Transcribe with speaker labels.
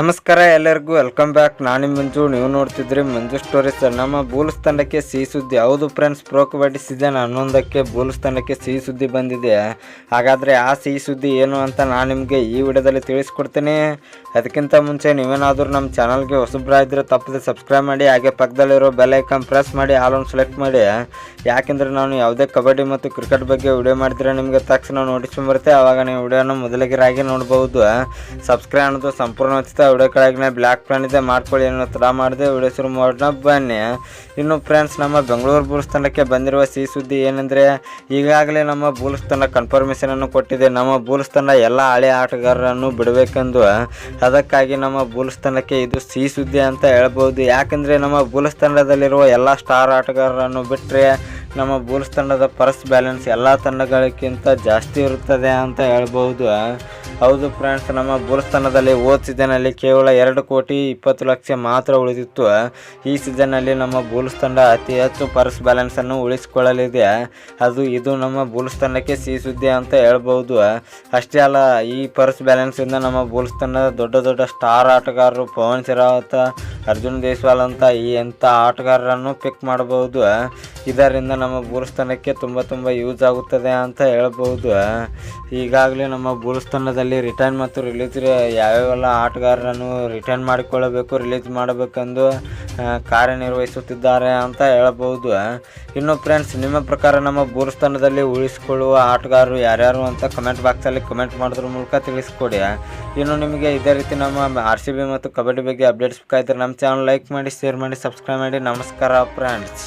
Speaker 1: ನಮಸ್ಕಾರ ಎಲ್ಲರಿಗೂ welcome back ನಾನು ಮಂಜು, ನೀವು ನೋಡ್ತಿದ್ರಿ ಮಂಜು ಸ್ಟೋರೀಸ್ ನಮ್ಮ ಬೂಲ್ಸ್ ತಂಡಕ್ಕೆ ಸಿಹಿ ಸುದ್ದಿ. ಹೌದು ಫ್ರೆಂಡ್ಸ್ ಪ್ರೋ ಕಬಡ್ಡಿ ಸೀಸನ್ ಹನ್ನೊಂದಕ್ಕೆ ಬೂಲ್ಸ್ ತಂಡಕ್ಕೆ ಸಿಹಿ ಸುದ್ದಿ ಬಂದಿದೆ. ಹಾಗಾದರೆ ಆ ಸಿಹಿ ಸುದ್ದಿ ಏನು ಅಂತ ನಾನು ನಿಮಗೆ ಈ ವಿಡಿಯೋದಲ್ಲಿ ತಿಳಿಸ್ಕೊಡ್ತೀನಿ. ಅದಕ್ಕಿಂತ ಮುಂಚೆ ನೀವೇನಾದರೂ ನಮ್ಮ ಚಾನಲ್ಗೆ ಹೊಸಬ್ರಾಗಿದ್ದರೆ ತಪ್ಪದೆ ಸಬ್ಸ್ಕ್ರೈಬ್ ಮಾಡಿ, ಹಾಗೆ ಪಕ್ಕದಲ್ಲಿರೋ ಬೆಲ್ ಐಕಾನ್ ಪ್ರೆಸ್ ಮಾಡಿ ಆಲ್ ಒಂದು ಸೆಲೆಕ್ಟ್ ಮಾಡಿ. ಯಾಕೆಂದರೆ ನಾನು ಯಾವುದೇ ಕಬಡ್ಡಿ ಮತ್ತು ಕ್ರಿಕೆಟ್ ಬಗ್ಗೆ ವಿಡಿಯೋ ಮಾಡಿದರೆ ನಿಮಗೆ ತಕ್ಷಣ ನೋಟಿಫಿಕೇಶನ್ ಬರುತ್ತೆ. ಆವಾಗ ನೀವು ವಿಡಿಯೋನ ಮೊದಲಿಗರಾಗಿ ನೋಡ್ಬೋದು ಸಬ್ಸ್ಕ್ರೈಬ್ ಅನ್ನೋದು ಸಂಪೂರ್ಣ ಉಚಿತ ವಿಡಿಯೋ ಕೆಳಗಿನ ಬ್ಲ್ಯಾಕ್ ಪ್ಲಾನ್ ಇದೆ ಮಾಡ್ಕೊಳ್ಳಿ ಏನೋ ಥರ ಮಾಡಿದೆ. ವಿಡಿಯೋ ಶುರು ಮಾಡೋಣ, ಬನ್ನಿ. ಇನ್ನು ಫ್ರೆಂಡ್ಸ್ ನಮ್ಮ ಬೆಂಗಳೂರು ಬುಲ್ಸ್ ತಂಡಕ್ಕೆ ಬಂದಿರುವ ಸಿಹಿ ಸುದ್ದಿ ಏನಂದರೆ, ಈಗಾಗಲೇ ನಮ್ಮ ಬುಲ್ಸ್ ತಂಡ ಕನ್ಫರ್ಮೇಷನ್ ಅನ್ನು ಕೊಟ್ಟಿದೆ. ನಮ್ಮ ಬುಲ್ಸ್ ತಂಡ ಎಲ್ಲ ಹಳೆ ಆಟಗಾರರನ್ನು ಬಿಡಬೇಕೆಂದು. ಅದಕ್ಕಾಗಿ ನಮ್ಮ ಬುಲ್ಸ್ ತಂಡಕ್ಕೆ ಇದು ಸಿಹಿ ಸುದ್ದಿ ಅಂತ ಹೇಳ್ಬೋದು. ಯಾಕಂದರೆ ನಮ್ಮ ಬುಲ್ಸ್ ತಂಡದಲ್ಲಿರುವ ಎಲ್ಲ ಸ್ಟಾರ್ ಆಟಗಾರರನ್ನು ಬಿಟ್ಟರೆ ನಮ್ಮ ಬುಲ್ಸ್ ತಂಡದ ಪರ್ಸ್ ಬ್ಯಾಲೆನ್ಸ್ ಎಲ್ಲ ತಂಡಗಳಿಗಿಂತ ಜಾಸ್ತಿ ಇರುತ್ತದೆ ಅಂತ ಹೇಳ್ಬೋದು. ಹೌದು ಫ್ರೆಂಡ್ಸ್, ನಮ್ಮ ಬುಲ್ಸ್ ತಂಡದಲ್ಲಿ ಹೋದ ಸೀಸನಲ್ಲಿ ಕೇವಲ ಎರಡು ಕೋಟಿ ಇಪ್ಪತ್ತು ಲಕ್ಷ ಮಾತ್ರ ಉಳಿದಿತ್ತು. ಈ ಸೀಸನ್ನಲ್ಲಿ ನಮ್ಮ ಬುಲ್ಸ್ ತಂಡ ಅತಿ ಹೆಚ್ಚು ಪರ್ಸ್ ಬ್ಯಾಲೆನ್ಸನ್ನು ಉಳಿಸಿಕೊಳ್ಳಲಿದೆ. ಅದು ಇದು ನಮ್ಮ ಬುಲ್ಸ್ ತಂಡಕ್ಕೆ ಸಿಹಿ ಸುದ್ದಿ ಅಂತ ಹೇಳ್ಬೋದು. ಅಷ್ಟೇ ಅಲ್ಲ, ಈ ಪರ್ಸ್ ಬ್ಯಾಲೆನ್ಸಿಂದ ನಮ್ಮ ಬುಲ್ಸ್ ತಂಡದ ದೊಡ್ಡ ದೊಡ್ಡ ಸ್ಟಾರ್ ಆಟಗಾರರು ಪವನ್ ಶರಾವತ ಅರ್ಜುನ್ ದೇಶ್ವಾಲ್ ಅಂತ ಈ ಎಂಥ ಆಟಗಾರರನ್ನು ಪಿಕ್ ಮಾಡಬಹುದು. ಇದರಿಂದ ನಮ್ಮ ಬುಲ್ಸ್ ತಂಡಕ್ಕೆ ತುಂಬ ತುಂಬ ಯೂಸ್ ಆಗುತ್ತದೆ ಅಂತ ಹೇಳ್ಬೋದು ಈಗಾಗಲೇ ನಮ್ಮ ಬುಲ್ಸ್ ತಂಡದಲ್ಲಿ ರಿಟರ್ನ್ ಮತ್ತು ರಿಲೀಸ್ ಯಾವ್ಯಾವೆಲ್ಲ ಆಟಗಾರರನ್ನು ರಿಟರ್ನ್ ಮಾಡಿಕೊಳ್ಳಬೇಕು ರಿಲೀಸ್ ಮಾಡಬೇಕೆಂದು ಕಾರ್ಯನಿರ್ವಹಿಸುತ್ತಿದ್ದಾರೆ ಅಂತ ಹೇಳ್ಬೋದು ಇನ್ನು ಫ್ರೆಂಡ್ಸ್ ನಿಮ್ಮ ಪ್ರಕಾರ ನಮ್ಮ ಬುಲ್ಸ್ ತಂಡದಲ್ಲಿ ಉಳಿಸಿಕೊಳ್ಳುವ ಆಟಗಾರರು ಯಾರ್ಯಾರು ಅಂತ ಕಮೆಂಟ್ ಬಾಕ್ಸಲ್ಲಿ ಕಮೆಂಟ್ ಮಾಡೋದ್ರ ಮೂಲಕ ತಿಳಿಸ್ಕೊಡಿ. ಇನ್ನು ನಿಮಗೆ ಇದೇ ರೀತಿ ನಮ್ಮ ಆರ್ ಸಿ ಬಿ ಮತ್ತು ಕಬಡ್ಡಿ ಬಗ್ಗೆ ಅಪ್ಡೇಟ್ಸ್ ಬೇಕಾಯ್ತಾರೆ ನಮ್ಮ ಚಾನಲ್ ಲೈಕ್ ಮಾಡಿ ಶೇರ್ ಮಾಡಿ ಸಬ್ಸ್ಕ್ರೈಬ್ ಮಾಡಿ. ನಮಸ್ಕಾರ ಫ್ರೆಂಡ್ಸ್